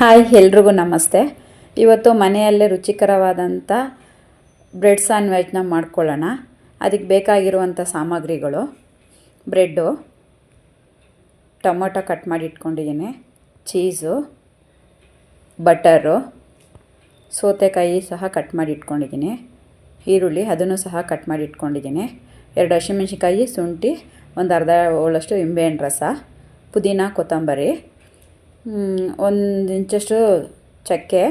Hi, ಎಲ್ರಿಗೂ ನಮಸ್ತೆ. ಇವತ್ತು ಮನೆಯಲ್ಲೇ ರುಚಿಕರವಾದಂಥ ಬ್ರೆಡ್ ಸ್ಯಾಂಡ್ವಿಚ್ನ ಮಾಡ್ಕೊಳ್ಳೋಣ. ಅದಕ್ಕೆ ಬೇಕಾಗಿರುವಂಥ ಸಾಮಗ್ರಿಗಳು. ಬ್ರೆಡ್ಡು, ಟೊಮೊಟೊ ಕಟ್ ಮಾಡಿ ಇಟ್ಕೊಂಡಿದ್ದೀನಿ, ಚೀಸು, ಬಟರು, ಸೌತೆಕಾಯಿ ಸಹ ಕಟ್ ಮಾಡಿ ಇಟ್ಕೊಂಡಿದ್ದೀನಿ, ಈರುಳ್ಳಿ ಅದನ್ನು ಸಹ ಕಟ್ ಮಾಡಿ ಇಟ್ಕೊಂಡಿದ್ದೀನಿ, ಎರಡು ಹಸಿಮೆಣ್ಸಿನ್ಕಾಯಿ, ಶುಂಠಿ, ಒಂದು ಅರ್ಧ ಹೋಳಷ್ಟು ನಿಂಬೆಹಣ್ಣು ರಸ, ಪುದೀನ, ಕೊತ್ತಂಬರಿ ಒಂದು ಇಂಚಷ್ಟು ಚಕ್ಕೆ,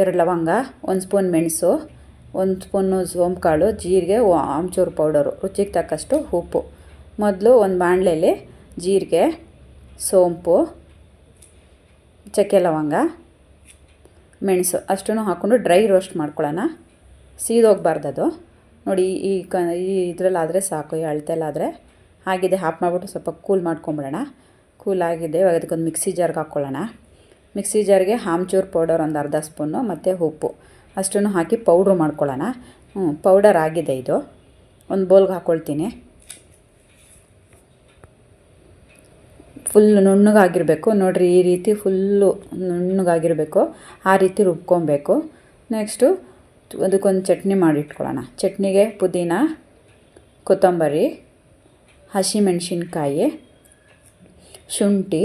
ಎರಡು ಲವಂಗ, ಒಂದು ಸ್ಪೂನ್ ಮೆಣಸು, ಒಂದು ಸ್ಪೂನು ಸೋಂಕಾಳು ಜೀರಿಗೆ ಆಮ್ಚೂರು ಪೌಡರು. ರುಚಿಗೆ ತಕ್ಕಷ್ಟು ಉಪ್ಪು. ಮೊದಲು ಒಂದು ಬಾಣಲೆಯಲ್ಲಿ ಜೀರಿಗೆ, ಸೋಂಪು, ಚಕ್ಕೆ ಲವಂಗ, ಮೆಣಸು ಅಷ್ಟನ್ನು ಹಾಕ್ಕೊಂಡು ಡ್ರೈ ರೋಸ್ಟ್ ಮಾಡ್ಕೊಳ್ಳೋಣ ಸೀದೋಗ್ಬಾರ್ದು ಅದು. ನೋಡಿ, ಈ ಕ ಈ ಇದರಲ್ಲಾದರೆ ಸಾಕು, ಈ ಅಳತೆಲ್ಲಾದರೆ. ಹಾಗಿದೆ, ಹಾಪ್ ಮಾಡಿಬಿಟ್ಟು ಸ್ವಲ್ಪ ಕೂಲ್ ಮಾಡ್ಕೊಂಬಿಡೋಣ. ಕೂಲ್ ಆಗಿದೆ. ಇವಾಗ ಅದಕ್ಕೊಂದು ಮಿಕ್ಸಿ ಜಾರ್ಗೆ ಹಾಕ್ಕೊಳ್ಳೋಣ. ಮಿಕ್ಸಿ ಜಾರ್ಗೆ ಆಮ್ಚೂರು ಪೌಡರ್ ಒಂದು ಅರ್ಧ ಸ್ಪೂನು, ಮತ್ತು ಉಪ್ಪು. ಅಷ್ಟನ್ನು ಹಾಕಿ ಪೌಡ್ರ್ ಮಾಡ್ಕೊಳ್ಳೋಣ. ಹ್ಞೂ ಪೌಡರ್ ಆಗಿದೆ ಇದು. ಒಂದು ಬೌಲ್ಗೆ ಹಾಕ್ಕೊಳ್ತೀನಿ. ಫುಲ್ ನುಣ್ಣಗಾಗಿರಬೇಕು. ನೋಡಿರಿ, ಈ ರೀತಿ ಫುಲ್ಲು ನುಣ್ಣಗಾಗಿರಬೇಕು. ಆ ರೀತಿ ರುಬ್ಕೊಬೇಕು. ನೆಕ್ಸ್ಟು ಅದಕ್ಕೊಂದು ಚಟ್ನಿ ಮಾಡಿಟ್ಕೊಳ್ಳೋಣ. ಚಟ್ನಿಗೆ ಪುದೀನ, ಕೊತ್ತಂಬರಿ, ಹಸಿಮೆಣ್ಸಿನ್ಕಾಯಿ ಶುಂಠಿ,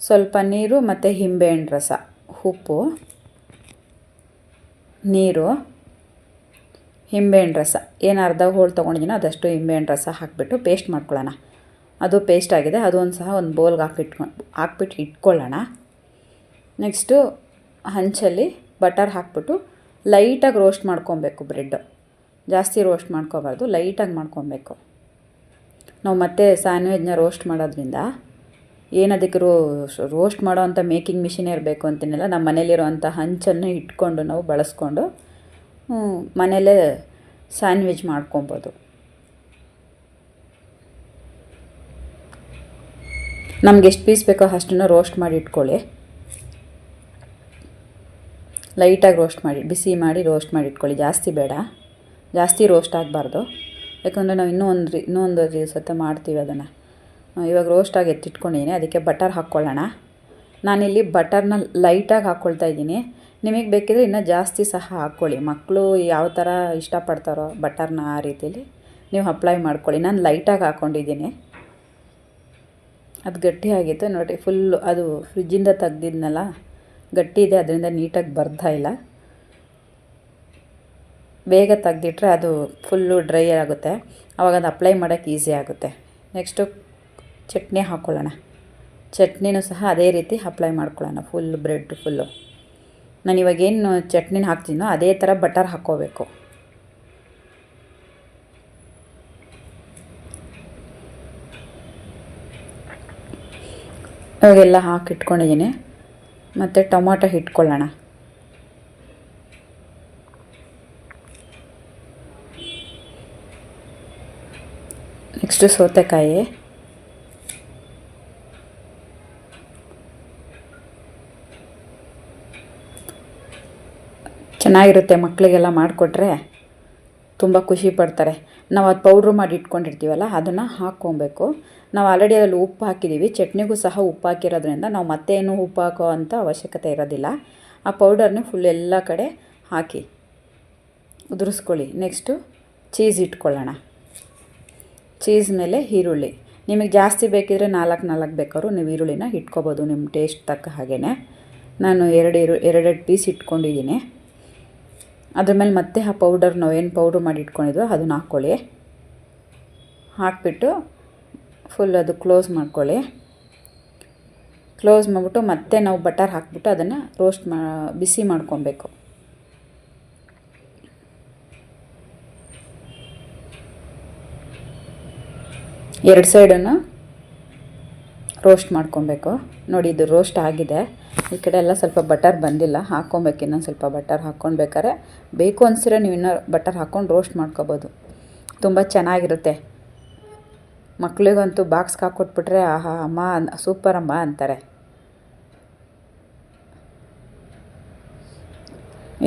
ಸ್ವಲ್ಪ ನೀರು ಮತ್ತು ಹಿಂಬೆಹಣ್ಣು ರಸ, ಉಪ್ಪು, ನೀರು, ಹಿಂಬೆಹಣ್ಣು ರಸ. ಏನು ಅರ್ಧ ಹೋಳು ತೊಗೊಂಡಿದ್ದೀನೋ ಅದಷ್ಟು ಹಿಂಬೆಹಣ್ಣು ರಸ ಹಾಕಿಬಿಟ್ಟು ಪೇಸ್ಟ್ ಮಾಡ್ಕೊಳ್ಳೋಣ. ಅದು ಪೇಸ್ಟ್ ಆಗಿದೆ ಅದೊಂದು ಸಹ ಒಂದು ಬೌಲ್ಗೆ ಹಾಕಿಟ್ಕೊಂಡು ಹಾಕ್ಬಿಟ್ಟು ಇಟ್ಕೊಳ್ಳೋಣ. ನೆಕ್ಸ್ಟು ಹಂಚಲ್ಲಿ ಬಟರ್ ಹಾಕ್ಬಿಟ್ಟು ಲೈಟಾಗಿ ರೋಸ್ಟ್ ಮಾಡ್ಕೊಬೇಕು ಬ್ರೆಡ್ಡು ಜಾಸ್ತಿ ರೋಸ್ಟ್ ಮಾಡ್ಕೋಬಾರ್ದು ಲೈಟಾಗಿ ಮಾಡ್ಕೊಬೇಕು. ನಾವು ಮತ್ತೆ ಸ್ಯಾಂಡ್ವಿಜ್ನ ರೋಸ್ಟ್ ಮಾಡೋದ್ರಿಂದ ಏನದಕ್ಕೆ ರೋ ರೋಸ್ಟ್ ಮಾಡೋವಂಥ ಮೇಕಿಂಗ್ ಮಿಷಿನ್ ಇರಬೇಕು ಅಂತೇನಿಲ್ಲ. ನಮ್ಮ ಮನೇಲಿರುವಂಥ ಹಂಚನ್ನು ಇಟ್ಕೊಂಡು ನಾವು ಬಳಸ್ಕೊಂಡು ಮನೇಲೇ ಸ್ಯಾಂಡ್ವಿಚ್ ಮಾಡ್ಕೊಬೋದು. ನಮ್ಗೆ ಎಷ್ಟು ಪೀಸ್ ಬೇಕೋ ಅಷ್ಟನ್ನು ರೋಸ್ಟ್ ಮಾಡಿ ಇಟ್ಕೊಳ್ಳಿ. ಲೈಟಾಗಿ ರೋಸ್ಟ್ ಮಾಡಿ, ಬಿಸಿ ಮಾಡಿ ರೋಸ್ಟ್ ಮಾಡಿ ಇಟ್ಕೊಳ್ಳಿ. ಜಾಸ್ತಿ ಬೇಡ. ಜಾಸ್ತಿ ರೋಸ್ಟ್ ಆಗಬಾರ್ದು. ಯಾಕಂದರೆ ನಾವು ಇನ್ನೂ ಒಂದು ರೀ ಇನ್ನೂ ಒಂದು ಮಾಡ್ತೀವಿ ಅದನ್ನು. ಇವಾಗ ರೋಸ್ಟಾಗಿ ಎತ್ತಿಟ್ಕೊಂಡಿದ್ದೀನಿ ಅದಕ್ಕೆ ಬಟರ್ ಹಾಕ್ಕೊಳ್ಳೋಣ. ನಾನಿಲ್ಲಿ ಬಟರ್ನ ಲೈಟಾಗಿ ಹಾಕ್ಕೊಳ್ತಾ ಇದ್ದೀನಿ. ನಿಮಗೆ ಬೇಕಿದ್ರೆ ಇನ್ನೂ ಜಾಸ್ತಿ ಸಹ ಹಾಕ್ಕೊಳ್ಳಿ. ಮಕ್ಕಳು ಯಾವ ಥರ ಇಷ್ಟಪಡ್ತಾರೋ ಬಟರ್ನ ಆ ರೀತಿಯಲ್ಲಿ ನೀವು ಅಪ್ಲೈ ಮಾಡ್ಕೊಳ್ಳಿ. ನಾನು ಲೈಟಾಗಿ ಹಾಕ್ಕೊಂಡಿದ್ದೀನಿ ಅದು ಗಟ್ಟಿ ಆಗಿತ್ತು. ನೋಡಿ ಫುಲ್ಲು ಅದು ಫ್ರಿಜ್ಜಿಂದ ತೆಗ್ದಿದ್ನಲ್ಲ, ಗಟ್ಟಿ ಇದೆ, ಅದರಿಂದ ನೀಟಾಗಿ ಬರ್ತಾ ಇಲ್ಲ. ಬೇಗ ತೆಗೆದಿಟ್ರೆ ಅದು ಫುಲ್ಲು ಡ್ರೈ ಆಗುತ್ತೆ. ಆವಾಗ ಅದು ಅಪ್ಲೈ ಮಾಡೋಕ್ಕೆ ಈಸಿ ಆಗುತ್ತೆ. ನೆಕ್ಸ್ಟು ಚಟ್ನಿ ಹಾಕ್ಕೊಳ್ಳೋಣ ಚಟ್ನಿನೂ ಸಹ ಅದೇ ರೀತಿ ಅಪ್ಲೈ ಮಾಡ್ಕೊಳ್ಳೋಣ. Full bread full. ನಾನು ಇವಾಗೇನು ಚಟ್ನಿನ ಹಾಕ್ತೀನೋ ಅದೇ ಥರ ಬಟರ್ ಹಾಕ್ಕೋಬೇಕು. ಇವಾಗೆಲ್ಲ ಹಾಕಿಟ್ಕೊಂಡಿದ್ದೀನಿ. ಮತ್ತು ಟೊಮಾಟೊ ಇಟ್ಕೊಳ್ಳೋಣ ನೆಕ್ಸ್ಟು ಸೌತೆಕಾಯಿ. ಚೆನ್ನಾಗಿರುತ್ತೆ ಮಕ್ಕಳಿಗೆಲ್ಲ ಮಾಡಿಕೊಟ್ರೆ ತುಂಬ ಖುಷಿ ಪಡ್ತಾರೆ. ನಾವು ಅದು ಪೌಡ್ರ್ ಮಾಡಿ ಇಟ್ಕೊಂಡಿರ್ತೀವಲ್ಲ, ಅದನ್ನು ಹಾಕ್ಕೊಬೇಕು. ನಾವು ಆಲ್ರೆಡಿ ಅದರಲ್ಲಿ ಉಪ್ಪು ಹಾಕಿದ್ದೀವಿ. ಚಟ್ನಿಗೂ ಸಹ ಉಪ್ಪು ಹಾಕಿರೋದ್ರಿಂದ ನಾವು ಮತ್ತೇನು ಉಪ್ಪು ಹಾಕೋ ಅಂಥ ಅವಶ್ಯಕತೆ ಇರೋದಿಲ್ಲ. ಆ ಪೌಡರ್ನ ಫುಲ್ ಎಲ್ಲ ಕಡೆ ಹಾಕಿ ಉದುರಿಸ್ಕೊಳ್ಳಿ. ನೆಕ್ಸ್ಟು ಚೀಸ್ ಇಟ್ಕೊಳ್ಳೋಣ. ಚೀಸ್ ಮೇಲೆ ಈರುಳ್ಳಿ. ನಿಮಗೆ ಜಾಸ್ತಿ ಬೇಕಿದ್ರೆ ನಾಲ್ಕು ನಾಲ್ಕು ಬೇಕಾದ್ರೂ ನೀವು ಈರುಳ್ಳಿನ ಇಟ್ಕೋಬೋದು ನಿಮ್ಮ ಟೇಸ್ಟ್ ತಕ್ಕ ಹಾಗೆಯೇ ನಾನು ಎರಡು ಈರು, ಎರಡೆರಡು ಪೀಸ್ ಇಟ್ಕೊಂಡಿದ್ದೀನಿ ಅದ್ರ ಮೇಲೆ ಮತ್ತೆ ಆ ಪೌಡರ್ ನಾವು ಏನು ಪೌಡ್ರ್ ಮಾಡಿ ಇಟ್ಕೊಂಡಿದ್ವೋ ಅದನ್ನ ಹಾಕ್ಕೊಳ್ಳಿ. ಹಾಕ್ಬಿಟ್ಟು ಫುಲ್ ಅದು ಕ್ಲೋಸ್ ಮಾಡ್ಕೊಳ್ಳಿ. ಕ್ಲೋಸ್ ಮಾಡಿಬಿಟ್ಟು ಮತ್ತೆ ನಾವು ಬಟರ್ ಹಾಕ್ಬಿಟ್ಟು ಅದನ್ನು ರೋಸ್ಟ್ ಮಾ, ಬಿಸಿ ಮಾಡ್ಕೊಬೇಕು. ಎರಡು ಸೈಡನ್ನು ರೋಸ್ಟ್ ಮಾಡ್ಕೊಬೇಕು. ನೋಡಿ, ಇದು ರೋಸ್ಟ್ ಆಗಿದೆ. ಈ ಕಡೆ ಎಲ್ಲ ಸ್ವಲ್ಪ ಬಟರ್ ಬಂದಿಲ್ಲ. ಹಾಕ್ಕೊಬೇಕು ಇನ್ನೊಂದು ಸ್ವಲ್ಪ ಬಟರ್ ಹಾಕ್ಕೊಳ್ಬೇಕಾದ್ರೆ. ಬೇಕು ಅನಿಸಿದ್ರೆ ನೀವು ಇನ್ನೂ ಬಟರ್ ಹಾಕ್ಕೊಂಡು ರೋಸ್ಟ್ ಮಾಡ್ಕೋಬೋದು. ತುಂಬ ಚೆನ್ನಾಗಿರುತ್ತೆ. ಮಕ್ಕಳಿಗಂತೂ ಬಾಕ್ಸ್ಗೆ ಹಾಕ್ಕೊಟ್ಬಿಟ್ರೆ ಆಹಾ, ಅಮ್ಮ ಸೂಪರ್ ಅಮ್ಮ ಅಂತಾರೆ.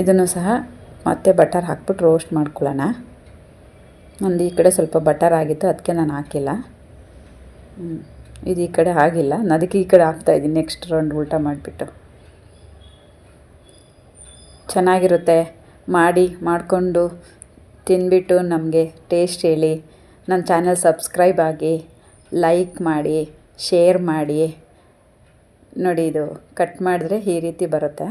ಇದನ್ನು ಸಹ ಮತ್ತೆ ಬಟರ್ ಹಾಕ್ಬಿಟ್ಟು ರೋಸ್ಟ್ ಮಾಡ್ಕೊಳ್ಳೋಣ. ಒಂದು ಈ ಕಡೆ ಸ್ವಲ್ಪ ಬಟರ್ ಆಗಿತ್ತು, ಅದಕ್ಕೆ ನಾನು ಹಾಕಿಲ್ಲ. ಇದು ಈ ಕಡೆ ಆಗಿಲ್ಲ. ನಾನು ಅದಕ್ಕೆ ಈ ಕಡೆ ಹಾಕ್ತಾಯಿದ್ದೀನಿ ನೆಕ್ಸ್ಟ್ ರೌಂಡ್ ಉಲ್ಟ ಮಾಡಿಬಿಟ್ಟು. ಚೆನ್ನಾಗಿರುತ್ತೆ. ಮಾಡಿ, ಮಾಡಿಕೊಂಡು ತಿಂದ್ಬಿಟ್ಟು ನಮಗೆ ಟೇಸ್ಟ್ ಹೇಳಿ. ನನ್ನ ಚಾನಲ್ ಸಬ್ಸ್ಕ್ರೈಬ್ ಆಗಿ ಲೈಕ್ ಮಾಡಿ ಶೇರ್ ಮಾಡಿ. ನೋಡಿ ಇದು ಕಟ್ ಮಾಡಿದ್ರೆ ಈ ರೀತಿ ಬರುತ್ತೆ.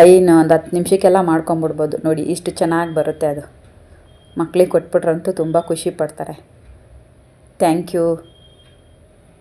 ಇನ್ನು ಒಂದು ಹತ್ತು ನಿಮಿಷಕ್ಕೆಲ್ಲ ಮಾಡ್ಕೊಂಬಿಡ್ಬೋದು. ನೋಡಿ, ಇಷ್ಟು ಚೆನ್ನಾಗಿ ಬರುತ್ತೆ ಅದು. ಮಕ್ಳಿಗೆ ಕೊಟ್ಬಿಟ್ರಂತೂ ತುಂಬ ಖುಷಿ ಪಡ್ತಾರೆ. Thank you.